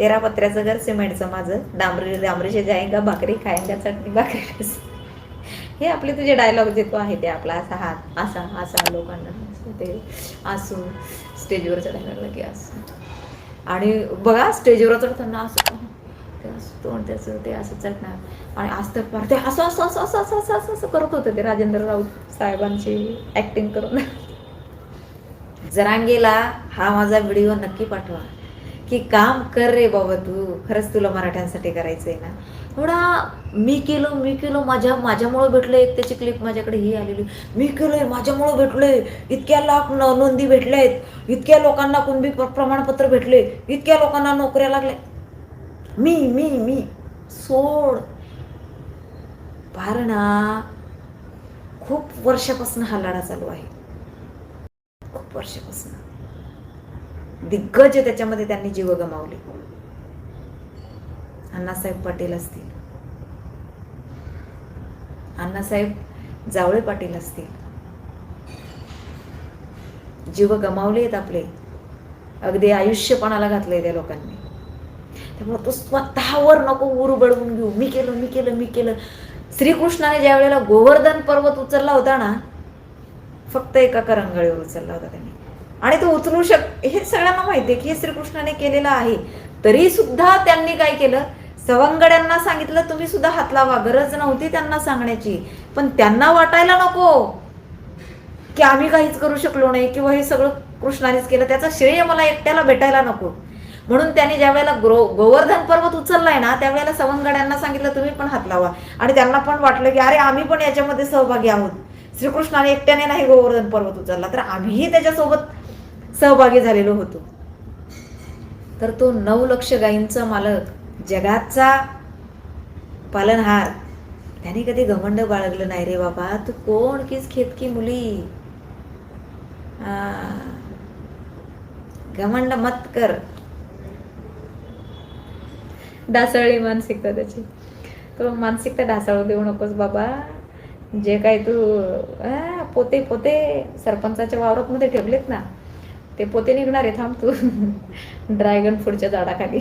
तेरा पत्र्याचं घर सिमेंटचं माझं. डांबरी डांबरीचे जायगा भाकरी खायंगा चटणी भाकरी हे आपले तुझे डायलॉग जे तो आहे ते आपला असा हात असा असा लोकांना ते असू. स्टेजवर चढायला की असं. आणि बघा स्टेजवर चढताना असं. ते असं तोंड त्याचं ते असं चढणार. आणि आज तर फार ते असं असं असं असं असं असं असं असं करत होते ते राजेंद्र राऊत साहेबांची ॲक्टिंग करून. जरांगेला हा माझा व्हिडिओ नक्की पाठवा. की काम कर रे बाबा तू. खरंच तुला मराठ्यांसाठी करायचं आहे ना. एवढा मी केलो मी केलो माझ्या माझ्यामुळं भेटलं एक त्याची क्लिप माझ्याकडे ही आलेली. मी केलोय माझ्यामुळं भेटलोय. इतक्या लाख नोंदी भेटल्या आहेत इतक्या लोकांना कुणबी प्रमाणपत्र भेटले. इतक्या लोकांना नोकऱ्या लागल्या. मी मी मी. सोड. फार ना खूप वर्षापासून हा लढा चालू आहे. खूप वर्षापासून. दिग्गज त्याच्यामध्ये त्यांनी जीव गमावले. अण्णासाहेब पाटील असतील. अण्णासाहेब जावळे पाटील असतील. जीव गमावले आहेत आपले. अगदी आयुष्यपणाला घातलंय त्या लोकांनी. त्यामुळे तो स्वतःवर नको उर बळवून घेऊ. मी केलं मी केलं मी केलं. श्रीकृष्णाने ज्या वेळेला गोवर्धन पर्वत उचलला होता ना फक्त एका करंगळीवर उचलला होता त्यांनी. आणि तो उचलू शक हे सगळ्यांना माहिती आहे की हे श्रीकृष्णाने केलेलं आहे. तरी सुद्धा त्यांनी काय केलं? सवंगड्यांना सांगितलं तुम्ही सुद्धा हात लावा गरज नव्हती त्यांना सांगण्याची. पण त्यांना वाटायला नको की आम्ही काहीच करू शकलो नाही किंवा हे सगळं कृष्णानेच केलं. त्याचं श्रेय मला एकट्याला भेटायला नको. म्हणून त्यांनी ज्या वेळेला ग्रो गोवर्धन पर्वत उचललाय ना त्यावेळेला सवंगड्यांना सांगितलं तुम्ही पण हात लावा. आणि त्यांना पण वाटलं की अरे आम्ही पण याच्यामध्ये सहभागी आहोत. श्रीकृष्णाने एकट्याने नाही गोवर्धन पर्वत उचलला तर आम्हीही त्याच्यासोबत सहभागी झालेलो होतो. तर तो नऊ लक्ष गायींचा मालक जगाचा पालनहार. त्याने कधी घमंड बाळगलं नाही रे बाबा. तू कोण किस खेतकी मुली? घमंड मत कर. ढासळली मानसिकता त्याची. तो मानसिकता ढासळू देऊ नकोस बाबा. जे काय तू पोते पोते सरपंचाच्या वावरात मध्ये ठेवलेत ना. ते पोते निघणार आहे थांब तू. ड्रॅगन फ्रूटच्या झाडाखाली.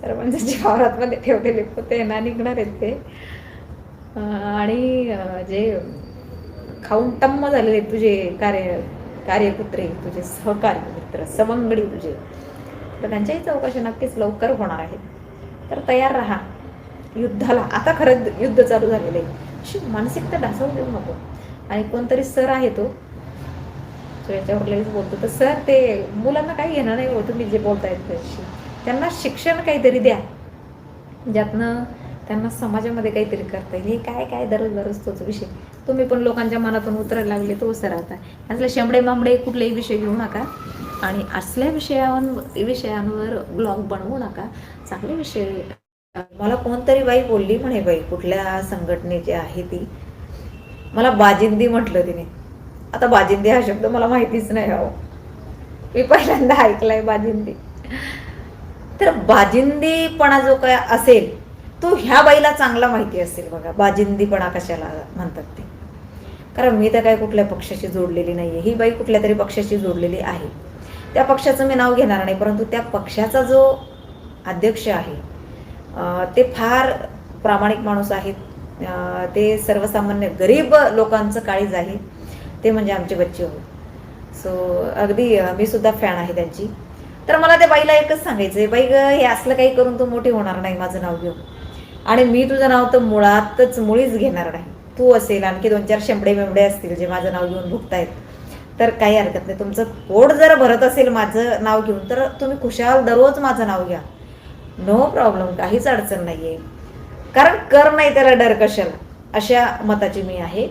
सर्वांच्या जीवावरातमध्ये ठेवलेले पोते ना निघणार आहेत ते. आणि जे खाऊन टम्म झालेले तुझे कार्य कार्यपुत्रे तुझे सहकार्य मित्र सवंगडी तुझे. तर त्यांच्याही चौकशी नक्कीच लवकर होणार आहे. तर तयार राहा. युद्धाला आता खरंच युद्ध चालू झालेलं आहे. अशी मानसिकता ढासळू देऊ नको. आणि कोणतरी सर आहे तो तो याच्यावर लगेच बोलतो तर सर ते मुलांना काही घेणं नाही होतं तुम्ही जे बोलतायत त्याशी. त्यांना शिक्षण काहीतरी द्या. ज्यातनं त्यांना समाजामध्ये काहीतरी करता येईल. हे काय काय दररोज दररोज तोच विषय. तुम्ही पण लोकांच्या मनातून उतरायला लागले तो सर आता त्यातले शेंबडे मांबडे कुठलेही विषय घेऊ नका आणि असल्या विषयांवर विषयांवर ब्लॉग बनवू नका. चांगले विषय. मला कोणतरी बाई बोलली म्हणे बाई कुठल्या संघटनेची आहे ती. मला बाजिंदी म्हटलं तिने. आता बाजिंदी हा शब्द मला माहितीच नाही हो. मी पहिल्यांदा ऐकलाय बाजिंदी. तर बाजिंदीपणा जो काय असेल तो ह्या बाईला चांगला माहिती असेल बघा. बाजिंदीपणा कशाला म्हणतात ते. कारण मी तर काय कुठल्या पक्षाशी जोडलेली नाही आहे ही बाई कुठल्या तरी पक्षाशी जोडलेली आहे. त्या पक्षाचं मी नाव घेणार नाही परंतु त्या पक्षाचा जो अध्यक्ष आहे ते फार प्रामाणिक माणूस आहेत. ते सर्वसामान्य गरीब लोकांचं काळीज आहे. ते म्हणजे आमचे बच्चे हो सो अगदी मी सुद्धा फॅन आहे त्यांची. तर मला त्या बाईला एकच सांगायचं आहे बाई ग हे असलं काही करून तू मोठी होणार नाही माझं नाव घेऊन. आणि मी तुझं नाव तर मुळातच मुळीच घेणार नाही. तू असेल आणखी दोन चार शेंबडे मेंबडे असतील जे माझं नाव घेऊन भुगतायत. तर काही हरकत नाही. तुमचं पोट जर भरत असेल माझं नाव घेऊन तर तुम्ही खुशाल दररोज माझं नाव घ्या. नो प्रॉब्लेम काहीच अडचण नाही आहे कारण कर नाही त्याला डर कशाला? अशा मताची मी आहे.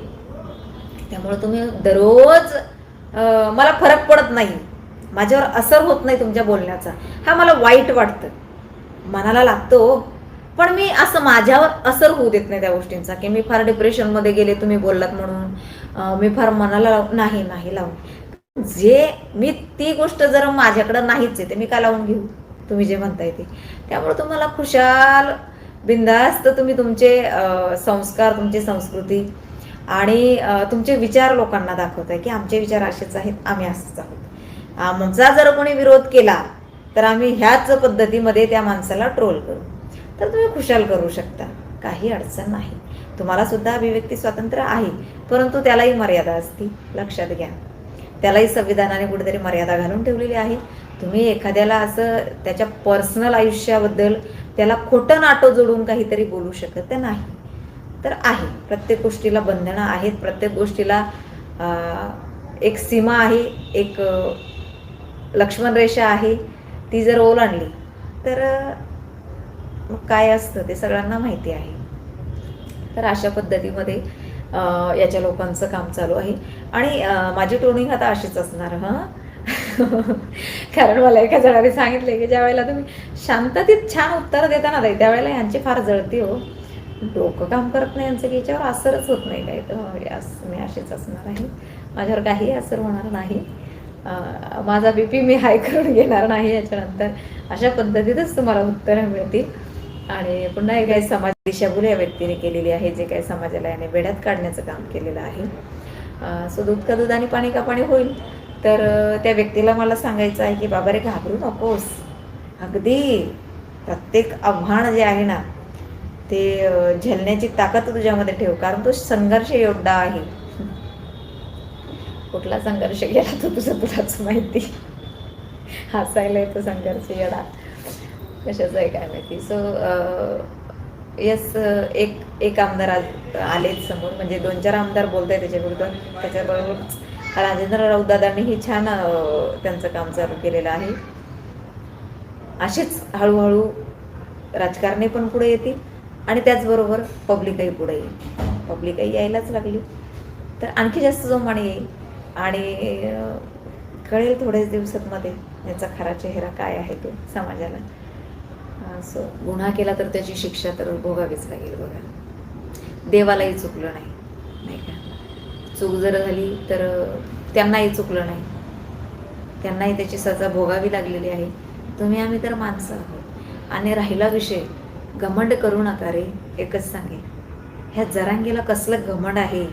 त्यामुळे तुम्ही दररोज मला फरक पडत नाही. माझ्यावर असर होत नाही तुमच्या बोलण्याचा. हा मला वाईट वाटतं. मनाला लागतो हो. पण मी असं माझ्यावर असर होऊ देत नाही त्या गोष्टींचा की मी फार डिप्रेशनमध्ये गेले तुम्ही बोललात म्हणून. मी फार मनाला लाव- नाही नाही लावून. जे मी ती गोष्ट जर माझ्याकडं नाहीच आहे ते मी का लावून घेऊ? तुम्ही जे म्हणताय ते. त्यामुळे तुम्हाला खुशाल बिंदास्त तुम्ही तुमचे संस्कार तुमची संस्कृती आणि तुमचे विचार लोकांना दाखवताय की आमचे विचार असेच आहेत आम्ही असंच आहोत. आमचा जर कोणी विरोध केला तर आम्ही ह्याच पद्धतीमध्ये त्या माणसाला ट्रोल करू. तर तुम्ही खुशाल करू शकता काही अडचण नाही. तुम्हाला सुद्धा अभिव्यक्ती स्वातंत्र्य आहे परंतु त्यालाही मर्यादा असती लक्षात घ्या. त्यालाही संविधानाने कुठेतरी मर्यादा घालून ठेवलेली आहे. तुम्ही एखाद्याला असं त्याच्या पर्सनल आयुष्याबद्दल त्याला खोटं नाटो जोडून काहीतरी बोलू शकत नाही. तर आहे. प्रत्येक गोष्टीला बंधनं आहेत. प्रत्येक गोष्टीला एक सीमा आहे. एक लक्ष्मण रेषा आहे. ती जर ओलांडली तर काय असतं? ते सगळ्यांना माहिती आहे. तर अशा पद्धतीमध्ये याच्या लोकांचं काम चालू आहे. आणि माझी टोनिंग आता अशीच असणार हां? कारण मला एका जणाने सांगितले की ज्या वेळेला तुम्ही शांततेत छान उत्तर देता ना ताई, त्यावेळेला यांची फार जळती हो. डोकं काम करत नाही यांचं की याच्यावर असरच होत नाही काय तर मी अशीच असणार आहे. माझ्यावर काही असर होणार नाही. माझा बी पी मी हाय करून घेणार नाही याच्यानंतर. अशा पद्धतीतच तुम्हाला उत्तरं मिळतील. आणि पुन्हा एक काही समाज दिशाभूल या व्यक्तीने केलेली आहे जे काही समाजाला याने वेड्यात काढण्याचं काम केलेलं आहे. सो दूध का दूध आणि पाणी का पाणी होईल? तर त्या व्यक्तीला मला सांगायचं आहे की बाबा रे घाबरू नकोस. अगदी प्रत्येक आव्हान जे आहे ना ते झेलण्याची ताकद तुझ्यामध्ये ठेव कारण तो संघर्ष योद्धा आहे. कुठला संघर्ष गेला तो तुझं तुलाच माहिती. हसायला येतो संघर्ष येडा कशाचं आहे काय माहिती? सो यस एक एक आमदार आज आलेच समोर म्हणजे दोन चार आमदार बोलत आहे त्याच्या त्याच्याबरोबर राजेंद्र राऊत दादांनीही छान त्यांचं काम चालू केलेलं आहे. असेच हळूहळू राजकारणी पण पुढे येतील. आणि त्याचबरोबर पब्लिकही पुढे येईल. पब्लिकही यायलाच लागली. तर आणखी जास्त जोमाने येईल. आणि कळेल थोड्याच दिवसांमध्ये याचा खरा चेहरा काय आहे तो समाजाला. सो गुन्हा केला तर त्याची शिक्षा तर भोगावीच लागेल बघा. देवालाही चुकलं नाही. नाही का? चूक जर झाली तर त्यांनाही चुकलं नाही. त्यांनाही त्याची सजा भोगावी लागलेली आहे. तुम्ही आम्ही तर माणसं आहोत. आणि राहिला विषय घमंड करू नका रे एकच सांगेल ह्या जरांगीला कसलं घमंड आहे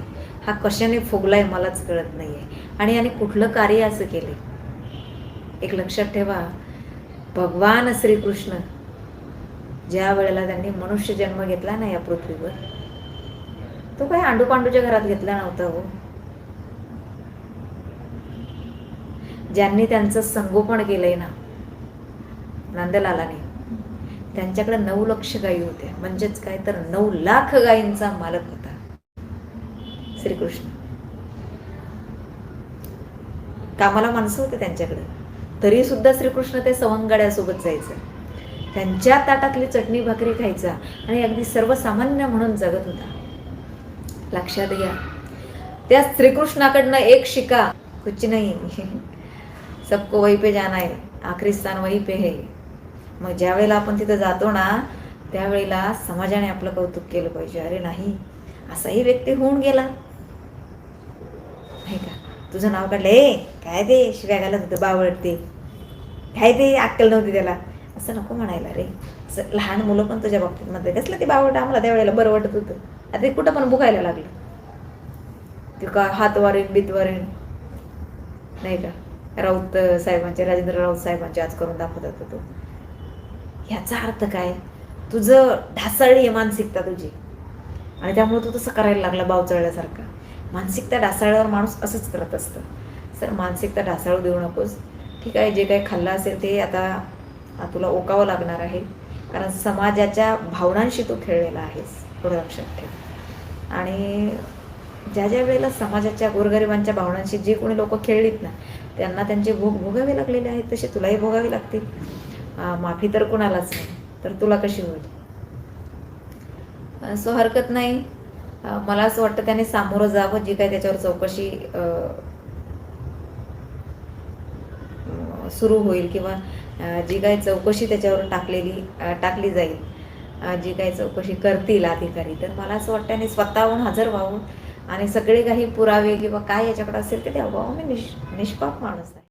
हा कशाने फुगलाय मलाच कळत नाही आहे आणि याने कुठलं कार्य असं केले एक लक्षात ठेवा भगवान श्रीकृष्ण ज्या वेळेला त्यांनी मनुष्य जन्म घेतला ना या पृथ्वीवर तो काही आंडूपांडूच्या घरात घेतला नव्हता हो. ज्यांनी त्यांचं संगोपन केलंय ना नंदलालाने त्यांच्याकडे नऊ लक्ष गायी होत्या म्हणजेच काय तर नऊ लाख गायींचा मालक होता. श्रीकृष्ण. कामाला माणसं होते त्यांच्याकडे. तरी सुद्धा श्रीकृष्ण ते सवंगड्यासोबत जायचं. त्यांच्या ताटातली चटणी भाकरी खायचा आणि अगदी सर्वसामान्य म्हणून जगत होता. लक्षात घ्या. त्या श्रीकृष्णाकडनं एक शिका. कुछ नाही. सबको वही पे जाना है. आखरी स्थान वही पे है. मग ज्या वेळेला आपण तिथं जातो ना त्यावेळेला समाजाने आपलं कौतुक केलं पाहिजे. अरे नाही असाही व्यक्ती होऊन गेला. नाही का? तुझं नाव काढलं. ए काय ते? शिव्या घालत होतं बावळते. काय ते? अक्कल नव्हती त्याला. असं नको म्हणायला रे. असं लहान मुलं पण तुझ्या बाबतीत म्हणते कसलं ते बावट आम्हाला त्यावेळेला बरं वाटत होतं. आता ते कुठं पण बुकायला लागलं. ते का हात वारेन बीत वारेन नाही का? राऊत साहेबांचे राजेंद्र राऊत साहेबांचे आज करून दाखवत होतो तो. ह्याचा अर्थ काय? तुझं ढासळली आहे मानसिकता तुझी. आणि त्यामुळे तू तसं करायला लागला बावचळल्यासारखा मानसिकता ढासळल्यावर माणूस असंच करत असतं. सर मानसिकता ढासळू देऊ नकोस. ठीक आहे जे काही खाल्लं असेल ते आता तुला ओकावं लागणार आहे. कारण समाजाच्या भावनांशी तू खेळलेला आहेस. थोडं लक्षात ठेव. आणि ज्या ज्या वेळेला समाजाच्या गोरगरिबांच्या भावनांशी जे कोणी लोक खेळलीत ना त्यांना त्यांचे भोग भोगावे लागलेले आहेत तसे तुलाही भोगावे लागतील. माफी तर कोणालाच नाही. तर तुला कशी होईल? सो हरकत नाही. मला असं वाटतं त्याने सामोरं जावं जी काय त्याच्यावर चौकशी सुरू होईल किंवा जी काय चौकशी त्याच्यावर टाकलेली टाकली जाईल जी काही चौकशी करतील अधिकारी. तर मला असं वाटतं त्याने स्वतःहून हजर व्हावं आणि सगळे काही पुरावे किंवा काय याच्याकडे असेल ते द्यावं. मी निष निष्पाप माणूस आहे.